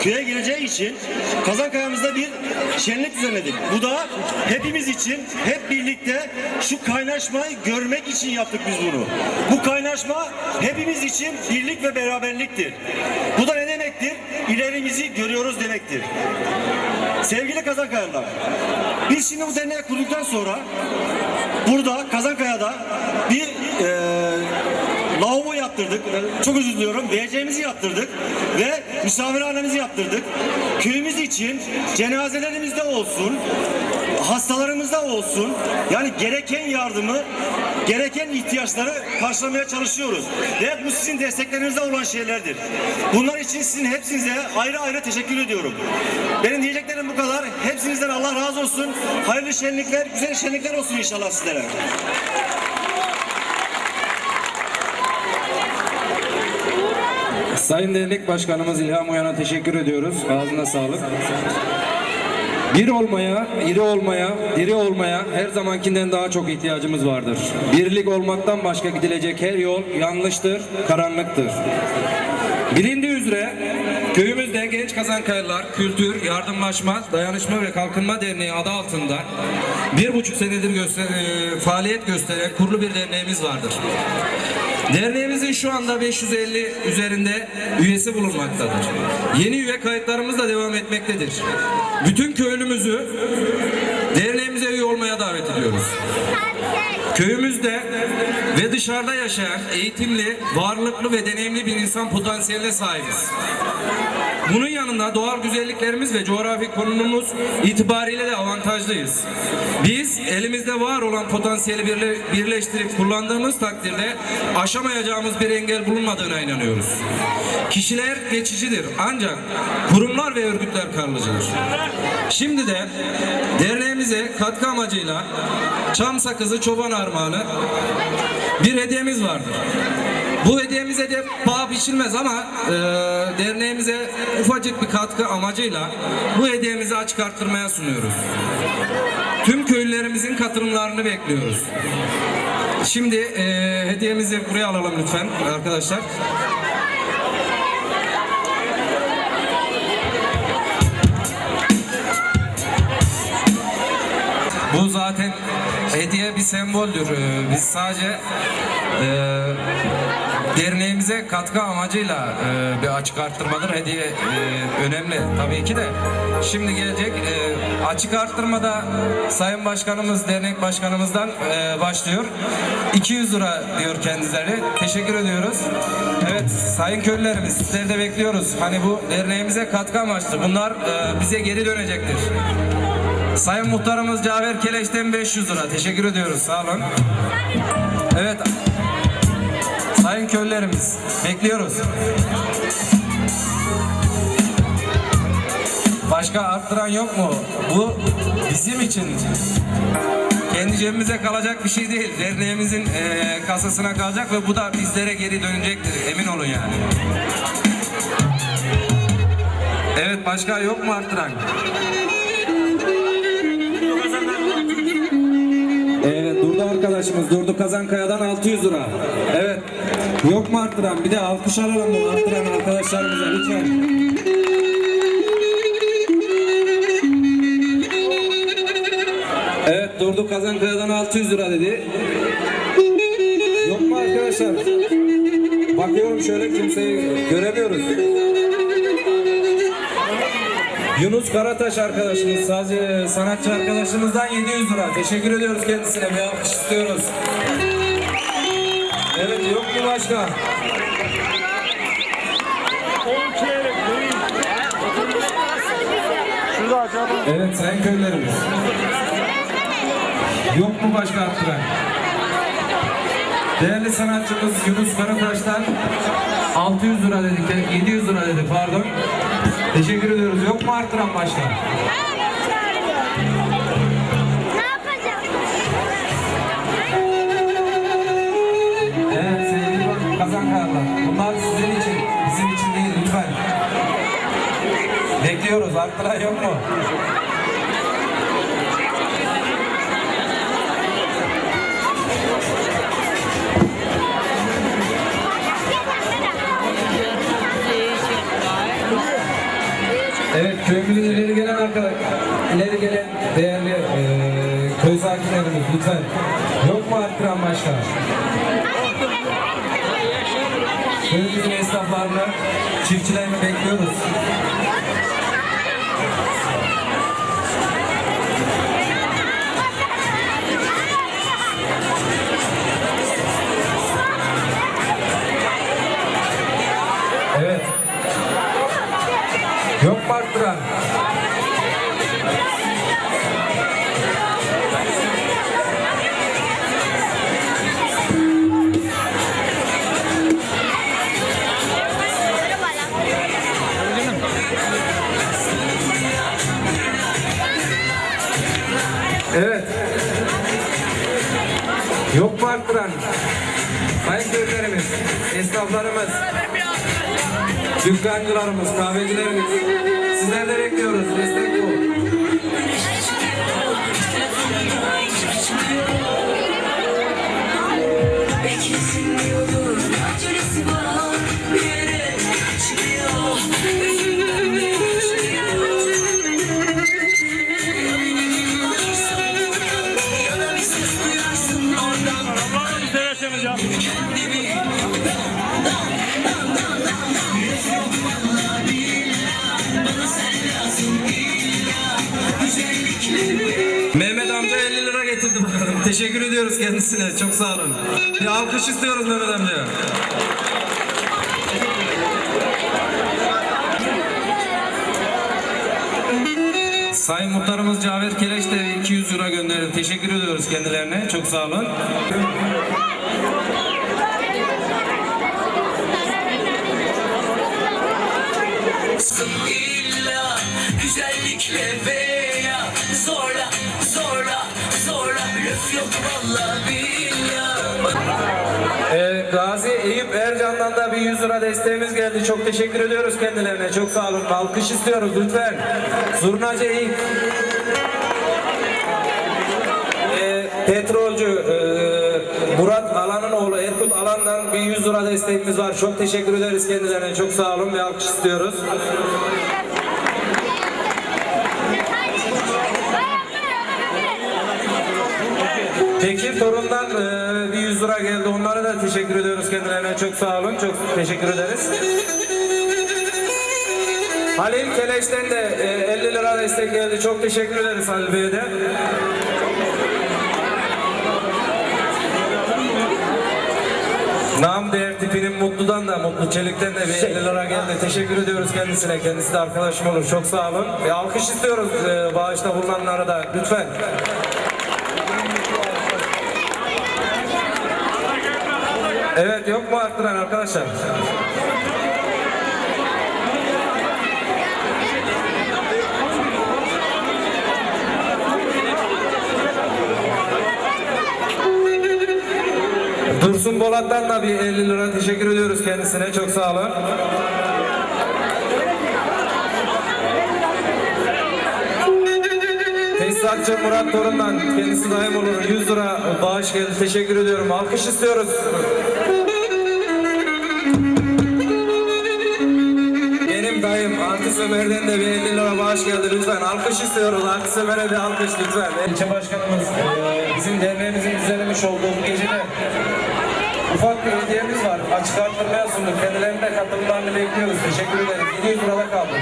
köye geleceği için Kazankaya'mızda bir şenlik düzenledik. Bu da hepimiz için hep birlikte şu kaynaşmayı görmek için yaptık biz bunu. Bu kaynaşma hepimiz için birlik ve beraberliktir. Bu da ne demektir? İlerimizi görüyoruz demektir. Sevgili Kazankayalılar, biz şimdi bu derneği kurduktan sonra burada Kazankaya'da bir eee lavabo yaptırdık. Çok özür diliyorum. WC'mizi yaptırdık ve misafirhanemizi yaptırdık. Köyümüz için cenazelerimizde olsun, hastalarımızda olsun yani gereken yardımı, gereken ihtiyaçları karşılamaya çalışıyoruz. Ve bu sizin desteklerinizde olan şeylerdir. Bunlar için sizin hepsinize ayrı ayrı teşekkür ediyorum. Benim diyeceklerim bu kadar. Hepsinizden Allah razı olsun. Hayırlı şenlikler, güzel şenlikler olsun inşallah sizlere. Sayın Dernek Başkanımız İlham Uyan'a teşekkür ediyoruz. Ağzına sağlık. Bir olmaya, iri olmaya, diri olmaya her zamankinden daha çok ihtiyacımız vardır. Birlik olmaktan başka gidilecek her yol yanlıştır, karanlıktır. Bilindiği üzere köyümüzde Genç Kazankayalılar Kültür, Yardımlaşma, Dayanışma ve Kalkınma Derneği adı altında bir buçuk senedir göster e, faaliyet gösteren kurulu bir derneğimiz vardır. Derneğimizin şu anda 550 üzerinde üyesi bulunmaktadır. Yeni üye kayıtlarımız da devam etmektedir. Bütün köylümüzü derneğimize üye olmaya davet ediyoruz. Köyümüzde ve dışarıda yaşayan eğitimli, varlıklı ve deneyimli bir insan potansiyeline sahibiz. Bunun yanında doğal güzelliklerimiz ve coğrafi konumumuz itibariyle de avantajlıyız. Biz elimizde var olan potansiyeli birle- birleştirip kullandığımız takdirde aşamayacağımız bir engel bulunmadığına inanıyoruz. Kişiler geçicidir ancak kurumlar ve örgütler kalıcıdır. Şimdi de derneğimize katkı amacıyla çam sakızı çoban armağanı bir hediyemiz vardır. Bu hediyemize de paha biçilmez ama e, derneğimize ufacık bir katkı amacıyla bu hediyemizi açık arttırmaya sunuyoruz. Tüm köylülerimizin katılımlarını bekliyoruz. Şimdi e, hediyemizi buraya alalım lütfen arkadaşlar. Bu zaten hediye bir semboldür. Ee, Biz sadece e, derneğimize katkı amacıyla e, bir açık arttırmadır. Hediye e, önemli tabii ki de. Şimdi gelecek e, açık arttırmada Sayın Başkanımız, dernek başkanımızdan e, başlıyor. 200 lira diyor kendileri. Teşekkür ediyoruz. Evet sayın köylülerimiz sizleri de bekliyoruz. Hani bu derneğimize katkı amaçlı. Bunlar e, bize geri dönecektir. Sayın Muhtarımız Caver Keleş'ten 500 lira. Teşekkür ediyoruz. Sağ olun. Evet. Sayın köylülerimiz bekliyoruz. Başka arttıran yok mu? Bu bizim için kendi cebimize kalacak bir şey değil. Derneğimizin eee, kasasına kalacak ve bu da bizlere geri dönecektir. Emin olun yani. Evet başka yok mu arttıran? Evet durdu arkadaşımız. Durdu Kazankaya'dan 600 lira. Evet. Yok mu arttıran? Bir de alkış alalım bu arttıran arkadaşlarımıza lütfen. Evet durdu Kazankaya'dan 600 lira dedi. Yok mu arkadaşlar? Bakıyorum şöyle kimseyi göremiyoruz. Yunus Karataş arkadaşımız, sadece sanatçı arkadaşımızdan 700 lira. Teşekkür ediyoruz kendisine. Bir alkış istiyoruz. Mu başka? Evet sayın köylerimiz. Yok mu başka arttıran? Değerli sanatçımız Yunus Karataş'tan 600 lira dedik, 700 lira dedi pardon. Teşekkür ediyoruz. Yok mu arttıran başka? Sevgili Kazankayalılar. Bunlar sizin için, bizim için değil lütfen. Bekliyoruz. Arttıran yok mu? Evet köyümüzün ileri gelen arkadaş, ileri gelen değerli eee köy sakinlerimiz lütfen. Yok mu arttıran başka? Köyümüzün esnaflarını, çiftçilerini bekliyoruz. Köylülerimiz, esnaflarımız, dükkancılarımız, kahvecilerimiz, sizler de bekliyoruz. Destek Teşekkür ediyoruz kendisine. Çok sağ olun. Bir alkış istiyoruz Mehmet amcaya. Sayın Muhtarımız Caver Keleş de 200 lira gönderdi. Teşekkür ediyoruz kendilerine. Çok sağ olun. illa güzellikle veya Gazi Eyüp Ercan'dan da bir 100 lira desteğimiz geldi. Çok teşekkür ediyoruz kendilerine. Çok sağ olun. Alkış istiyoruz lütfen. Zurnacı Eyüp. Ee, petrolcü e, Murat Alan'ın oğlu Erkut Alan'dan bir 100 lira desteğimiz var. Çok teşekkür ederiz kendilerine. Çok sağ olun. Bir alkış istiyoruz. Tekir Torun'dan e, bir 100 lira geldi. Onlara da teşekkür ediyoruz kendilerine. Çok sağ olun. Çok teşekkür ederiz. Halil Keleş'ten de e, 50 lira destek geldi. Çok teşekkür ederiz Halil Bey'e de. Nam değer tipinin Mutlu'dan da Mutlu Çelik'ten de bir 50 lira geldi. Teşekkür ediyoruz kendisine. Kendisi de arkadaşım olur. Çok sağ olun. Bir alkış istiyoruz e, bağışta bulunanlara da. Lütfen. Evet yok mu arttıran arkadaşlar? Dursun Bolat'tan da bir 50 lira teşekkür ediyoruz kendisine. Çok sağ olun. Tesisatçı Murat Torun'dan kendisi daim olur. 100 lira bağış geldi. Teşekkür ediyorum. Alkış istiyoruz. Dayım Artist Ömer'den de bir 50 lira bağış geldi lütfen. Alkış istiyoruz. Artist Ömer'e bir alkış lütfen. İlçe başkanımız e, bizim derneğimizin düzenlemiş olduğu bu gecede ufak bir hediyemiz var. Açık artırmaya sunduk. Kendilerine katılımlarını bekliyoruz. Teşekkür ederiz. 700 lirada kaldı.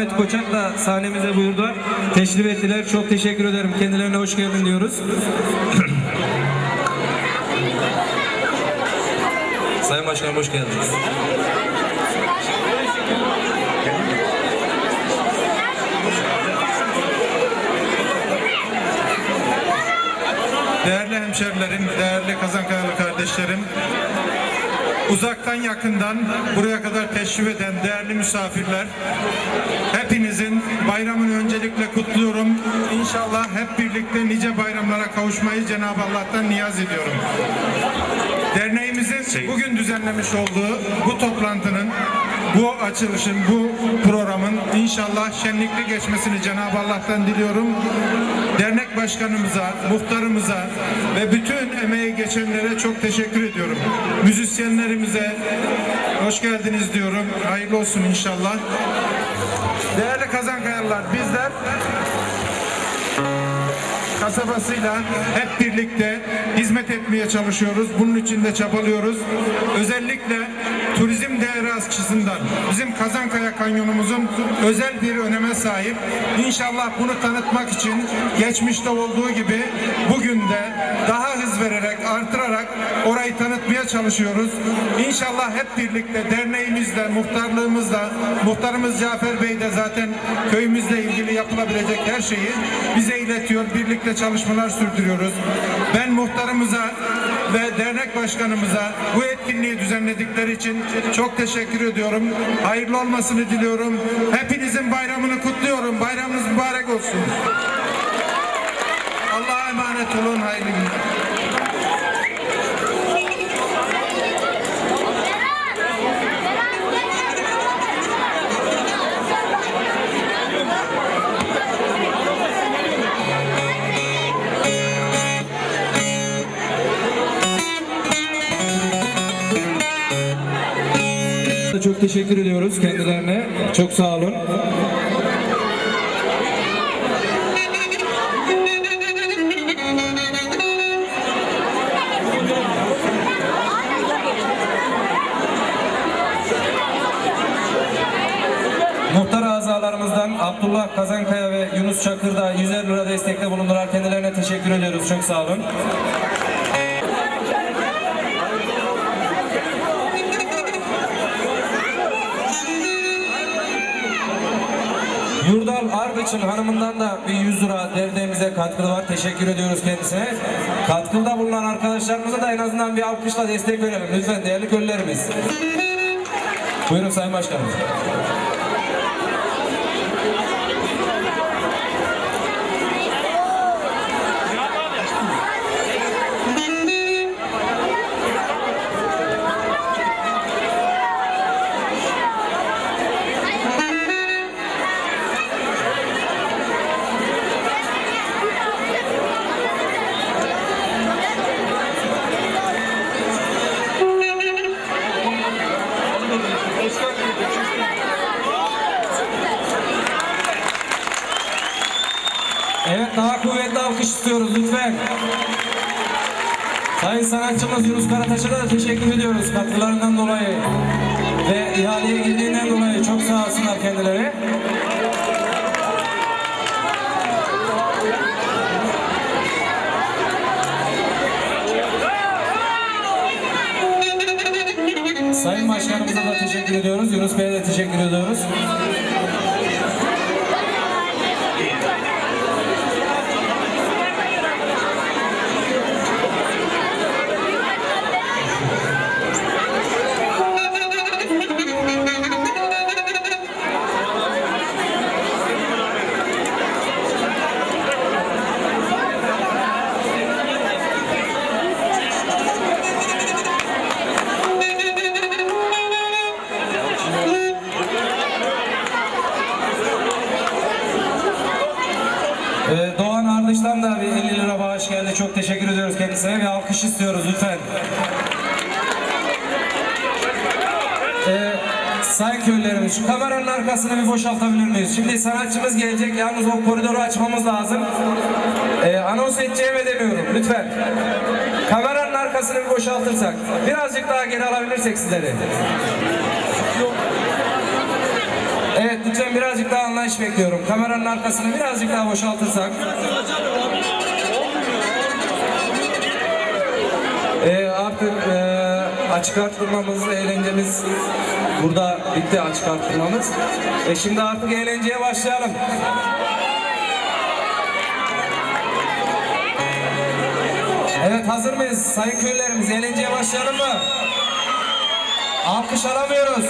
Ahmet Koçak da sahnemize buyurdular. Teşrif ettiler. Çok teşekkür ederim. Kendilerine hoş geldin diyoruz. Sayın Başkanım hoş geldiniz. değerli hemşerilerim, değerli Kazankayalı kardeşlerim, uzaktan yakından buraya kadar teşrif eden değerli misafirler, hepinizin bayramını öncelikle kutluyorum. İnşallah hep birlikte nice bayramlara kavuşmayı Cenab-ı Allah'tan niyaz ediyorum. Derneğimizin bugün düzenlemiş olduğu bu toplantının, bu açılışın, bu programın inşallah şenlikli geçmesini Cenab-ı Allah'tan diliyorum. Dernek başkanımıza, muhtarımıza ve bütün emeği geçenlere çok teşekkür ediyorum. Müzisyenlerimize hoş geldiniz diyorum. Hayırlı olsun inşallah. Değerli Kazankayalılar bizler kasabasıyla hep birlikte hizmet etmeye çalışıyoruz. Bunun için de çabalıyoruz. Özellikle turizm değeri açısından bizim Kazankaya Kanyonumuzun özel bir öneme sahip. İnşallah bunu tanıtmak için geçmişte olduğu gibi bugün de daha vererek, artırarak orayı tanıtmaya çalışıyoruz. İnşallah hep birlikte derneğimizle, muhtarlığımızla, muhtarımız Cafer Bey de zaten köyümüzle ilgili yapılabilecek her şeyi bize iletiyor. Birlikte çalışmalar sürdürüyoruz. Ben muhtarımıza ve dernek başkanımıza bu etkinliği düzenledikleri için çok teşekkür ediyorum. Hayırlı olmasını diliyorum. Hepinizin bayramını kutluyorum. Bayramınız mübarek olsun. Allah'a emanet olun. Hayırlı günler. Teşekkür ediyoruz kendilerine. Çok sağ olun. Muhtar azalarımızdan Abdullah Kazankaya ve Yunus Çakır da 150 lira destekte bulundular. Kendilerine teşekkür ediyoruz. Çok sağ olun. Yurdal Ardıç'ın hanımından da bir 100 lira derneğimize katkıda var. Teşekkür ediyoruz kendisine. Katkıda bulunan arkadaşlarımıza da en azından bir alkışla destek verelim. Lütfen değerli köylülerimiz. Buyurun Sayın Başkanım. Da teşekkür ediyoruz katkılarından dolayı ve ihaleye girdiğinden dolayı çok sağ olsunlar kendileri. Sayın Başkanımıza da teşekkür ediyoruz. Yunus Bey'e de teşekkür ediyoruz. İstiyoruz lütfen. Ee, sayın köylülerimiz şu kameranın arkasını bir boşaltabilir miyiz? Şimdi sanatçımız gelecek. Yalnız o koridoru açmamız lazım. Ee, anons edeceğimi demiyorum. Lütfen. Kameranın arkasını bir boşaltırsak. Birazcık daha geri alabilirsek sizleri. Evet lütfen birazcık daha anlayış bekliyorum. Kameranın arkasını birazcık daha boşaltırsak. Ee, artık e, açık arttırmamız, eğlencemiz burada bitti açık arttırmamız. E şimdi artık eğlenceye başlayalım. Evet hazır mıyız? Sayın köylülerimiz eğlenceye başlayalım mı? Alkış alamıyoruz.